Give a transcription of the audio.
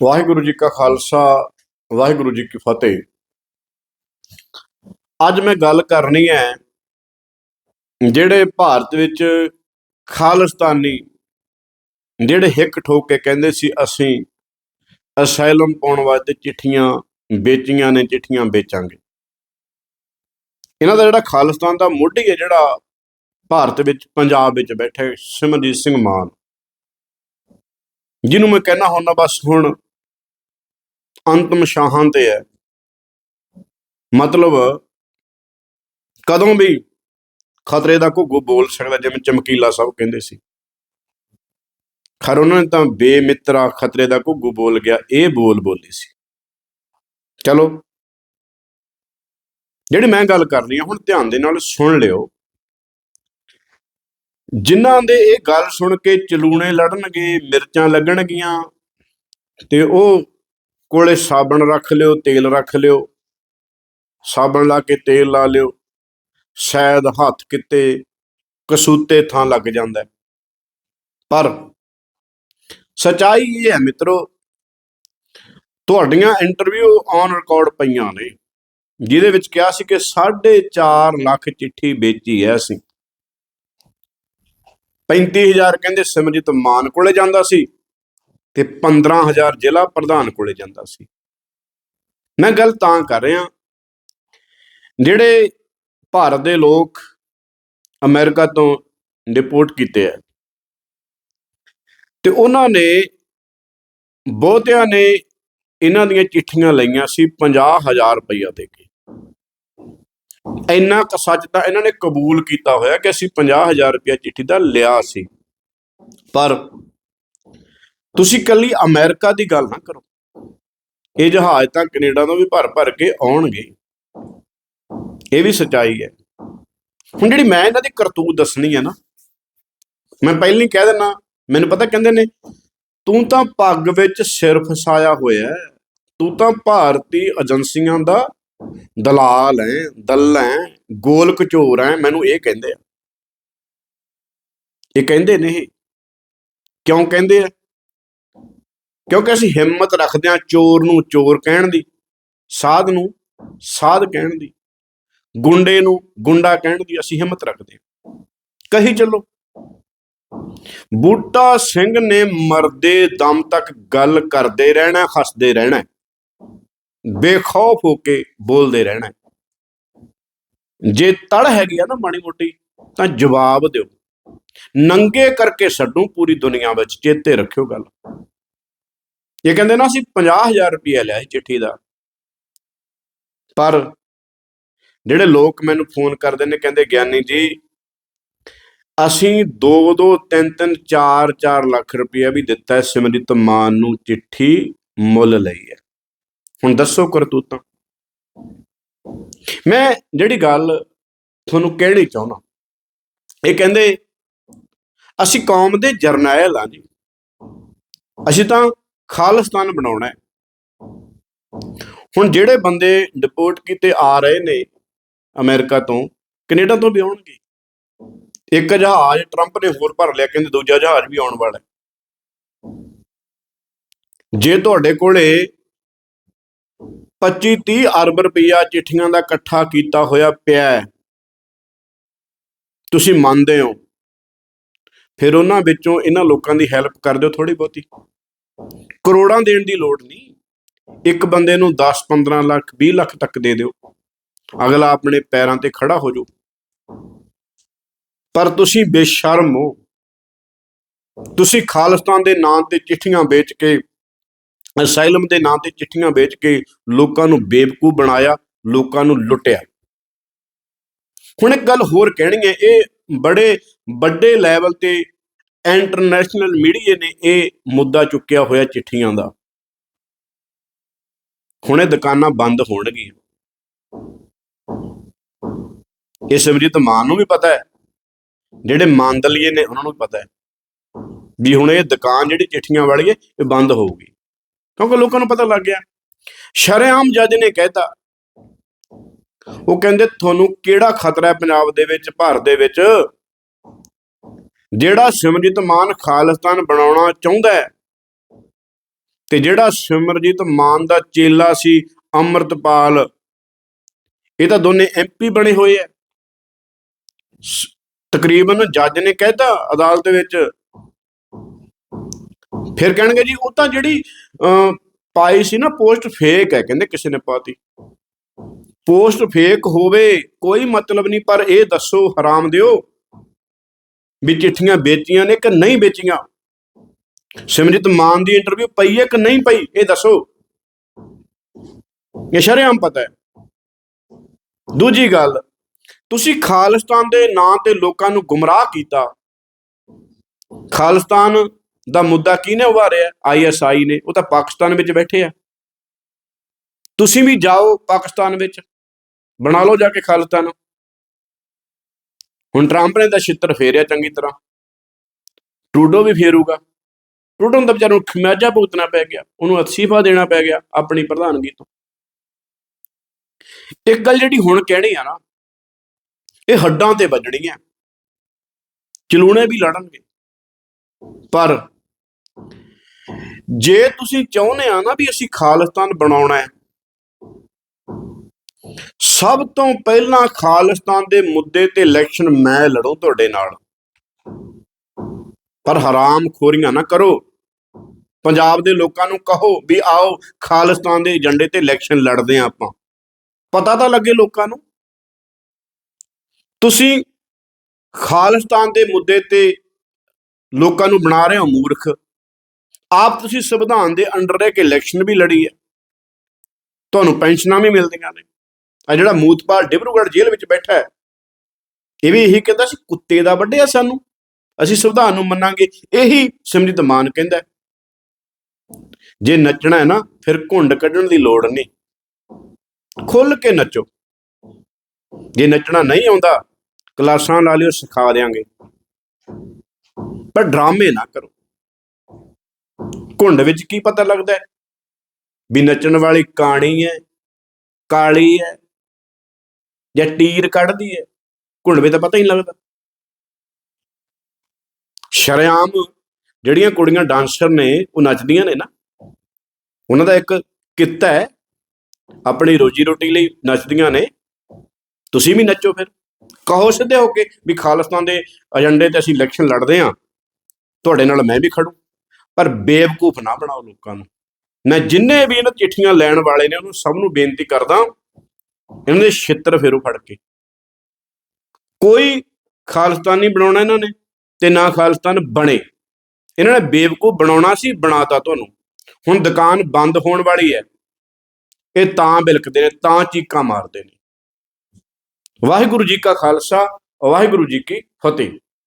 ਵਾਹਿਗੁਰੂ ਜੀ ਕਾ ਖਾਲਸਾ, ਵਾਹਿਗੁਰੂ ਜੀ ਕੀ ਫਤਿਹ। ਅੱਜ ਮੈਂ ਗੱਲ ਕਰਨੀ ਹੈ ਜਿਹੜੇ ਭਾਰਤ ਵਿੱਚ ਖਾਲਿਸਤਾਨੀ, ਜਿਹੜੇ ਹਿੱਕ ਠੋਕ ਕੇ ਕਹਿੰਦੇ ਸੀ ਅਸੀਂ, ਅਸਾਈਲਮ ਪਾਉਣ ਵਾਸਤੇ ਚਿੱਠੀਆਂ ਵੇਚੀਆਂ ਨੇ, ਚਿੱਠੀਆਂ ਵੇਚਾਂਗੇ। ਇਹਨਾਂ ਦਾ ਜਿਹੜਾ ਖਾਲਿਸਤਾਨ ਦਾ ਮੋਢੀ ਹੈ ਜਿਹੜਾ ਭਾਰਤ ਵਿੱਚ, ਪੰਜਾਬ ਵਿੱਚ ਬੈਠੇ ਸਿਮਰਜੀਤ ਸਿੰਘ ਮਾਨ। ਜਿਹਨੂੰ ਮੈਂ ਕਹਿਣਾ ਹੁੰਦਾ, ਬਸ ਹੁਣ ਅੰਤਮ ਸ਼ਾਹਾਂ ਤੇ ਹੈ। ਮਤਲਬ, ਕਦੋਂ ਵੀ ਖਤਰੇ ਦਾ ਘੁੱਗੂ ਬੋਲ ਸਕਦਾ, ਜਿਵੇਂ ਚਮਕੀਲਾ ਸਾਹਿਬ ਕਹਿੰਦੇ ਸੀ। ਖਰ ਉਹਨਾਂ ਨੇ ਤਾਂ ਬੇਮਿੱਤਰਾ ਖਤਰੇ ਦਾ ਘੁੱਗੂ ਬੋਲ ਗਿਆ, ਇਹ ਬੋਲ ਬੋਲੀ ਸੀ। ਚਲੋ, ਜਿਹੜੀ ਮੈਂ ਗੱਲ ਕਰ ਕਰਨੀ ਆ, ਹੁਣ ਧਿਆਨ ਦੇ ਨਾਲ ਸੁਣ ਲਿਓ। ਜਿਨ੍ਹਾਂ ਦੇ ਇਹ ਗੱਲ ਸੁਣ ਕੇ ਚਲੂਣੇ ਲੜਨਗੇ, ਮਿਰਚਾਂ ਲੱਗਣਗੀਆਂ, ਤੇ ਉਹ ਕੋਲੇ ਸਾਬਣ ਰੱਖ ਲਿਓ, ਤੇਲ ਰੱਖ ਲਿਓ। ਸਾਬਣ ਲਾ ਕੇ ਤੇਲ ਲਾ ਲਿਓ। ਸ਼ਾਇਦ ਹੱਥ ਕਿਤੇ ਕਸੂਤੇ ਥਾਂ ਲੱਗ ਜਾਂਦਾ। ਪਰ ਸਚਾਈ ਇਹ ਹੈ ਮਿੱਤਰੋ, ਤੁਹਾਡੀਆਂ ਇੰਟਰਵਿਊ ਔਨ ਰਿਕਾਰਡ ਪਈਆਂ ਨੇ, ਜਿਹਦੇ ਵਿੱਚ ਕਿਹਾ ਸੀ ਕਿ 4.5 ਲੱਖ ਚਿੱਠੀ ਵੇਚੀ ਹੈ ਅਸੀਂ। 35000 ਕਹਿੰਦੇ ਸਿਮਰਜੀਤ ਮਾਨ ਕੋਲੇ ਜਾਂਦਾ ਸੀ। ਤੇ 15000 ਜ਼ਿਲ੍ਹਾ ਪ੍ਰਧਾਨ ਕੋਲੇ ਜਾਂਦਾ ਸੀ। ਮੈਂ ਗੱਲ ਤਾਂ ਕਰ ਰਿਹਾ ਜਿਹੜੇ ਭਾਰਤ ਦੇ ਲੋਕ ਅਮਰੀਕਾ ਤੋਂ ਡਿਪੋਰਟ ਕੀਤੇ ਆ, ਤੇ ਉਹਨਾਂ ਨੇ ਬਹੁਤਿਆਂ ਨੇ ਇਹਨਾਂ ਦੀਆਂ ਚਿੱਠੀਆਂ ਲਈਆਂ ਸੀ 50000 ਰੁਪਈਆ ਦੇ ਕੇ। ਇੰਨਾ ਕ ਸੱਚ ਤਾਂ ਇਹਨਾਂ ਨੇ ਕਬੂਲ ਕੀਤਾ ਹੋਇਆ ਕਿ ਅਸੀਂ 50000 ਰੁਪਇਆ ਚਿੱਠੀ ਦਾ ਲਿਆ ਸੀ, ਪਰ ਤੁਸੀਂ ਕੱਲੀ ਅਮਰੀਕਾ ਦੀ ਗੱਲ ਨਾ ਕਰੋ। ਇਹ ਜਹਾਜ਼ ਤਾਂ ਕੈਨੇਡਾ ਤੋਂ ਵੀ ਭਰ ਭਰ ਕੇ ਆਉਣਗੇ। ਇਹ ਵੀ ਸਚਾਈ ਹੈ। ਹੁਣ ਜਿਹੜੀ ਮੈਂ ਇਹਨਾਂ ਦੀ ਕਰਤੂਤ ਦੱਸਣੀ ਹੈ ਨਾ, ਮੈਂ ਪਹਿਲਾਂ ਹੀ ਕਹਿ ਦਿੰਨਾ ਮੈਨੂੰ ਪਤਾ ਕਹਿੰਦੇ ਨੇ, ਤੂੰ ਤਾਂ ਪੱਗ ਵਿੱਚ ਸਿਰ ਫਸਾਇਆ ਹੋਇਆ ਤੂੰ ਤਾਂ ਭਾਰਤੀ ਏਜੰਸੀਆਂ ਦਾ ਦਲਾਲ ਹੈ, ਦਲ ਹੈ ਗੋਲ ਕਚੋਰ ਹੈ, ਮੈਨੂੰ ਇਹ ਕਹਿੰਦੇ ਆ। ਇਹ ਕਹਿੰਦੇ ਨੇ ਕਿਉਂ ਕਹਿੰਦੇ ਆ? ਕਿਉਂਕਿ ਅਸੀਂ ਹਿੰਮਤ ਰੱਖਦੇ ਹਾਂ ਚੋਰ ਨੂੰ ਚੋਰ ਕਹਿਣ ਦੀ, ਸਾਧ ਨੂੰ ਸਾਧ ਕਹਿਣ ਦੀ, ਗੁੰਡੇ ਨੂੰ ਗੁੰਡਾ ਕਹਿਣ ਦੀ ਅਸੀਂ ਹਿੰਮਤ ਰੱਖਦੇ ਹਾਂ। ਕਹੀ ਚੱਲੋ, ਬੂਟਾ ਸਿੰਘ ਨੇ ਮਰਦੇ ਦਮ ਤੱਕ ਗੱਲ ਕਰਦੇ ਰਹਿਣਾ, ਹੱਸਦੇ ਰਹਿਣਾ ਬੇਖੌਫ ਹੋ ਕੇ ਬੋਲਦੇ ਰਹਿਣਾ ਜੇ ਤੜ ਹੈਗੀ ਆ ਨਾ ਮਾੜੀ ਮੋਟੀ, ਤਾਂ ਜਵਾਬ ਦਿਓ। ਨੰਗੇ ਕਰਕੇ ਛੱਡੂ ਪੂਰੀ ਦੁਨੀਆ ਵਿੱਚ, ਚੇਤੇ ਰੱਖਿਓ ਗੱਲ। ਇਹ ਕਹਿੰਦੇ ਨਾ ਅਸੀਂ 50000 ਰੁਪਏ ਲਿਆ ਸੀ ਚਿੱਠੀ ਦਾ। ਪਰ ਜਿਹੜੇ ਲੋਕ ਮੈਨੂੰ ਫੋਨ ਕਰਦੇ ਨੇ ਕਹਿੰਦੇ, ਗਿਆਨੀ ਜੀ, ਅਸੀਂ 2 2 3 3 4 4 ਲੱਖ ਰੁਪਏ ਵੀ ਦਿੱਤਾ ਹੈ ਸਿਮਰਜੀਤ ਮਾਨ ਨੂੰ ਚਿੱਠੀ ਮੁੱਲ ਲਈ ਹੈ। ਹੁਣ ਦੱਸੋ ਕਰਤੂਤਾਂ। ਮੈਂ ਜਿਹੜੀ ਗੱਲ ਤੁਹਾਨੂੰ ਕਹਿਣੀ ਚਾਹੁੰਦਾ, ਇਹ ਕਹਿੰਦੇ, ਅਸੀਂ ਕੌਮ ਦੇ ਜਰਨੈਲ ਆ ਜੀ। ਅਸੀਂ ਤਾਂ ਖਾਲਿਸਤਾਨ ਬਣਾਉਣਾ ਹੈ। ਹੁਣ ਜਿਹੜੇ ਬੰਦੇ ਡਿਪੋਰਟ ਕੀਤੇ ਆ ਰਹੇ ਨੇ ਅਮਰੀਕਾ ਤੋਂ, ਕੈਨੇਡਾ ਤੋਂ ਵੀ ਆਉਣਗੇ। ਇੱਕ ਜਹਾਜ਼ ਟਰੰਪ ਨੇ ਹੋਰ ਭਰ ਲਿਆ, ਕਹਿੰਦੇ ਦੂਜਾ ਜਹਾਜ਼ ਵੀ ਆਉਣ ਵਾਲਾ ਜੇ ਤੁਹਾਡੇ ਕੋਲੇ 25 30 ਅਰਬ ਰੁਪਈਆ ਚਿੱਠੀਆਂ ਦਾ ਇਕੱਠਾ ਕੀਤਾ ਹੋਇਆ ਪਿਆ ਤੁਸੀਂ ਮੰਨਦੇ ਹੋ। ਫਿਰ ਉਹਨਾਂ ਵਿੱਚੋਂ ਇਹਨਾਂ ਲੋਕਾਂ ਦੀ ਹੈਲਪ ਕਰ ਦਿਓ ਥੋੜੀ ਬਹੁਤੀ। ਕਰੋੜਾਂ ਦੇਣ ਦੀ ਲੋੜ ਨਹੀਂ। ਇੱਕ ਬੰਦੇ ਨੂੰ 10 15 ਲੱਖ 20 ਲੱਖ ਤੱਕ ਦੇ ਦਿਓ। ਅਗਲਾ ਆਪਣੇ ਪੈਰਾਂ ਤੇ ਖੜਾ ਹੋ ਜਾਓ ਪਰ ਤੁਸੀਂ ਬੇਸ਼ਰਮ ਹੋ। ਤੁਸੀਂ ਖਾਲਿਸਤਾਨ ਦੇ ਨਾਂ ਤੇ ਚਿੱਠੀਆਂ ਵੇਚ ਕੇ, ਅਸਾਈਲਮ ਦੇ ਨਾਂ ਤੇ ਚਿੱਠੀਆਂ ਵੇਚ ਕੇ ਲੋਕਾਂ ਨੂੰ ਬੇਵਕੂਫ ਬਣਾਇਆ, ਲੋਕਾਂ ਨੂੰ ਲੁੱਟਿਆ। ਹੁਣ ਇੱਕ ਗੱਲ ਹੋਰ ਕਹਿਣੀ ਹੈ, ਇਹ ਬੜੇ ਵੱਡੇ ਲੈਵਲ ਤੇ ਇੰਟਰਨੈਸ਼ਨਲ ਮੀਡੀਆ ਨੇ ਇਹ ਮੁੱਦਾ ਚੁੱਕਿਆ ਹੋਇਆ ਚਿੱਠੀਆਂ ਦਾ। ਹੁਣ ਇਹ ਦੁਕਾਨਾਂ ਬੰਦ ਹੋਣਗੀਆਂ। ਇਹ ਸਿਮਰਜੀਤ ਮਾਨ ਨੂੰ ਵੀ ਪਤਾ ਹੈ, ਜਿਹੜੇ ਮਾਨਦਲੀਏ ਨੇ ਉਹਨਾਂ ਨੂੰ ਵੀ ਪਤਾ ਹੈ ਵੀ ਹੁਣ ਇਹ ਦੁਕਾਨ ਜਿਹੜੀ ਚਿੱਠੀਆਂ ਵਾਲੀ ਹੈ, ਇਹ ਬੰਦ ਹੋਊਗੀ। ਕਿਉਂਕਿ ਲੋਕਾਂ ਨੂੰ ਪਤਾ ਲੱਗ ਗਿਆ। ਸ਼ਰੇਆਮ ਜੱਜ ਨੇ ਕਹਿਤਾ, ਉਹ ਕਹਿੰਦੇ, ਤੁਹਾਨੂੰ ਕਿਹੜਾ ਖਤਰਾ ਹੈ ਪੰਜਾਬ ਦੇ ਵਿੱਚ, ਭਾਰਤ ਦੇ ਵਿੱਚ? ਜਿਹੜਾ ਸਿਮਰਜੀਤ ਮਾਨ ਖਾਲਿਸਤਾਨ ਬਣਾਉਣਾ ਚਾਹੁੰਦਾ ਹੈ ਤੇ ਜਿਹੜਾ ਸਿਮਰਜੀਤ ਮਾਨ ਦਾ ਚੇਲਾ ਸੀ ਅਮਰਤਪਾਲ ਇਹ ਤਾਂ ਦੋਨੇ ਐਮਪੀ ਬਣੇ ਹੋਏ ਆ। ਤਕਰੀਬਨ ਜੱਜ ਨੇ ਕਹਿਤਾ ਅਦਾਲਤ ਵਿੱਚ। ਫਿਰ ਕਹਿਣਗੇ ਜੀ ਉਹ ਤਾਂ ਜਿਹੜੀ ਅਹ, ਪਾਈ ਸੀ ਨਾ ਪੋਸਟ ਫੇਕ ਹੈ ਕਹਿੰਦੇ ਕਿਸੇ ਨੇ ਪਾਤੀ। ਪੋਸਟ ਫੇਕ ਹੋਵੇ ਕੋਈ ਮਤਲਬ ਨਹੀਂ ਪਰ ਇਹ ਦੱਸੋ ਹਰਾਮ ਦਿਓ। ਵੀ ਚਿੱਠੀਆਂ ਵੇਚੀਆਂ ਨੇ ਕਿ ਨਹੀਂ ਵੇਚੀਆਂ? ਸਿਮਰਜੀਤ ਮਾਨ ਦੀ ਇੰਟਰਵਿਊ ਪਈ ਹੈ ਕਿ ਨਹੀਂ ਪਈ? ਇਹ ਦੱਸੋ। ਇਹ ਸ਼ਰੇਆਮ ਪਤਾ ਹੈ। ਦੂਜੀ ਗੱਲ, ਤੁਸੀਂ ਖਾਲਿਸਤਾਨ ਦੇ ਨਾਂ ਤੇ ਲੋਕਾਂ ਨੂੰ ਗੁੰਮਰਾਹ ਕੀਤਾ। ਖਾਲਿਸਤਾਨ ਦਾ ਮੁੱਦਾ ਕਿਹਨੇ ਉਭਾਰਿਆ? ਆਈਐਸਆਈ ਨੇ, ਉਹ ਤਾਂ ਪਾਕਿਸਤਾਨ ਵਿੱਚ ਬੈਠੇ ਆ। ਤੁਸੀਂ ਵੀ ਜਾਓ ਪਾਕਿਸਤਾਨ ਵਿੱਚ। ਬਣਾ ਲਓ ਜਾ ਕੇ ਖਾਲਿਸਤਾਨ। ਹੁਣ ਟਰੰਪ ਨੇ ਤਾਂ ਛਿੱਤਰ ਫੇਰਿਆ ਚੰਗੀ ਤਰ੍ਹਾਂ। ਟਰੂਡੋ ਵੀ ਫੇਰੂਗਾ। ਟਰੂਡੋ ਨੂੰ ਤਾਂ ਵਿਚਾਰੇ ਨੂੰ ਖਮਿਆਜਾ ਭੁਗਤਣਾ ਪੈ ਗਿਆ। ਉਹਨੂੰ ਅਸਤੀਫਾ ਦੇਣਾ ਪੈ ਗਿਆ ਆਪਣੀ ਪ੍ਰਧਾਨਗੀ ਤੋਂ। ਇੱਕ ਗੱਲ ਜਿਹੜੀ ਹੁਣ ਕਹਿਣੀ ਆ ਨਾ, ਇਹ ਹੱਡਾਂ ਤੇ ਵੱਜਣੀ ਆ। ਚਲੂਣੇ ਵੀ ਲੜਨਗੇ। ਪਰ ਜੇ ਤੁਸੀਂ ਚਾਹੁੰਦੇ ਆ ਨਾ ਵੀ ਅਸੀਂ ਖਾਲਿਸਤਾਨ ਬਣਾਉਣਾ ਹੈ ਸਭ ਤੋਂ ਪਹਿਲਾਂ ਖਾਲਿਸਤਾਨ ਦੇ ਮੁੱਦੇ ਤੇ ਇਲੈਕਸ਼ਨ ਮੈਂ ਲੜੂ ਤੁਹਾਡੇ ਨਾਲ। ਪਰ ਹਰਾਮ ਖੋਰੀਆਂ ਨਾ ਕਰੋ। ਪੰਜਾਬ ਦੇ ਲੋਕਾਂ ਨੂੰ ਕਹੋ ਵੀ ਆਓ ਖਾਲਿਸਤਾਨ ਦੇ ਏਜੰਡੇ ਤੇ ਇਲੈਕਸ਼ਨ ਲੜਦੇ ਆ ਆਪਾਂ। ਪਤਾ ਤਾਂ ਲੱਗੇ ਲੋਕਾਂ ਨੂੰ। ਤੁਸੀਂ ਖਾਲਿਸਤਾਨ ਦੇ ਮੁੱਦੇ ਤੇ ਲੋਕਾਂ ਨੂੰ ਬਣਾ ਰਹੇ ਹੋ ਮੂਰਖ। ਆਪ ਤੁਸੀਂ ਸੰਵਿਧਾਨ ਦੇ ਅੰਡਰ ਰਹਿ ਕੇ ਇਲੈਕਸ਼ਨ ਵੀ ਲੜੀ ਹੈ। ਤੁਹਾਨੂੰ ਪੈਨਸ਼ਨਾਂ ਵੀ ਮਿਲਦੀਆਂ ਨੇ। ਆ ਜਿਹੜਾ ਮੂਤਪਾਲ ਡਿਬਰੂਗੜ੍ਹ ਜੇਲ੍ਹ ਵਿੱਚ ਬੈਠਾ ਹੈ, ਇਹ ਵੀ ਇਹੀ ਕਹਿੰਦਾ ਸੀ, ਕੁੱਤੇ ਦਾ ਵੱਢਿਆ ਸਾਨੂੰ। ਅਸੀਂ ਸੰਵਿਧਾਨ ਨੂੰ ਮੰਨਾਂਗੇ, ਇਹੀ ਸਿਮਰਿਤ ਮਾਨ ਕਹਿੰਦਾ ਜੇ ਨੱਚਣਾ ਹੈ ਨਾ, ਫਿਰ ਘੁੰਡ ਕੱਢਣ ਦੀ ਲੋੜ ਨਹੀਂ। ਖੁੱਲ ਕੇ ਨੱਚੋ। ਜੇ ਨੱਚਣਾ ਨਹੀਂ ਆਉਂਦਾ, ਕਲਾਸਾਂ ਲਾ ਲਿਓ, ਸਿਖਾ ਦੇਾਂਗੇ ਪਰ ਡਰਾਮੇ ਨਾ ਕਰੋ। ਘੁੰਡ ਵਿੱਚ ਕੀ ਪਤਾ ਲੱਗਦਾ ਵੀ ਨੱਚਣ ਵਾਲੀ ਕਾਣੀ ਹੈ, ਕਾਲੀ ਹੈ ਜਾਂ ਟੀਰ ਕੱਢਦੀ ਹੈ ਘੁੰਡ ਤਾਂ ਪਤਾ ਹੀ ਨਹੀਂ ਲੱਗਦਾ। ਸ਼ਰੇਆਮ ਜਿਹੜੀਆਂ ਕੁੜੀਆਂ ਡਾਂਸਰ ਨੇ, ਉਹ ਨੱਚਦੀਆਂ ਨੇ ਨਾ, ਉਹਨਾਂ ਦਾ ਇੱਕ ਕਿੱਤਾ ਹੈ, ਆਪਣੀ ਰੋਜੀ ਰੋਟੀ ਲਈ ਨੱਚਦੀਆਂ ਨੇ। ਤੁਸੀਂ ਵੀ ਨੱਚੋ ਫਿਰ। ਕਹੋ ਸਿੱਧੇ ਹੋ ਕੇ ਵੀ ਖਾਲਿਸਤਾਨ ਦੇ ਏਜੰਡੇ ਤੇ ਅਸੀਂ ਇਲੈਕਸ਼ਨ ਲੜਦੇ ਹਾਂ, ਤੁਹਾਡੇ ਨਾਲ ਮੈਂ ਵੀ ਖੜੂ, ਪਰ ਬੇਵਕੂਫ ਨਾ ਬਣਾਓ ਲੋਕਾਂ ਨੂੰ। ਮੈਂ ਜਿੰਨੇ ਵੀ ਇਹਨਾਂ ਚਿੱਠੀਆਂ ਲੈਣ ਵਾਲੇ ਨੇ, ਉਹਨੂੰ ਸਭ ਨੂੰ ਬੇਨਤੀ ਕਰਦਾ ਇਹਨਾਂ ਦੇ ਛਿੱਤਰ ਫੇਰੋ ਫੜ ਕੇ। ਕੋਈ ਖਾਲਿਸਤਾਨ ਬਣਾਉਣਾ ਇਹਨਾਂ ਨੇ ਤੇ ਨਾ ਖਾਲਿਸਤਾਨ ਬਣੇ। ਇਹਨਾਂ ਨੇ ਬੇਵਕੂ ਬਣਾਉਣਾ ਸੀ, ਬਣਾਤਾ ਤੁਹਾਨੂੰ। ਹੁਣ ਦੁਕਾਨ ਬੰਦ ਹੋਣ ਵਾਲੀ ਹੈ। ਇਹ ਤਾਂ ਬਿਲਕਦੇ ਨੇ, ਤਾਂ ਚੀਕਾਂ ਮਾਰਦੇ ਨੇ। ਵਾਹਿਗੁਰੂ ਜੀ ਕਾ ਖਾਲਸਾ, ਵਾਹਿਗੁਰੂ ਜੀ ਕੀ ਫਤਿਹ।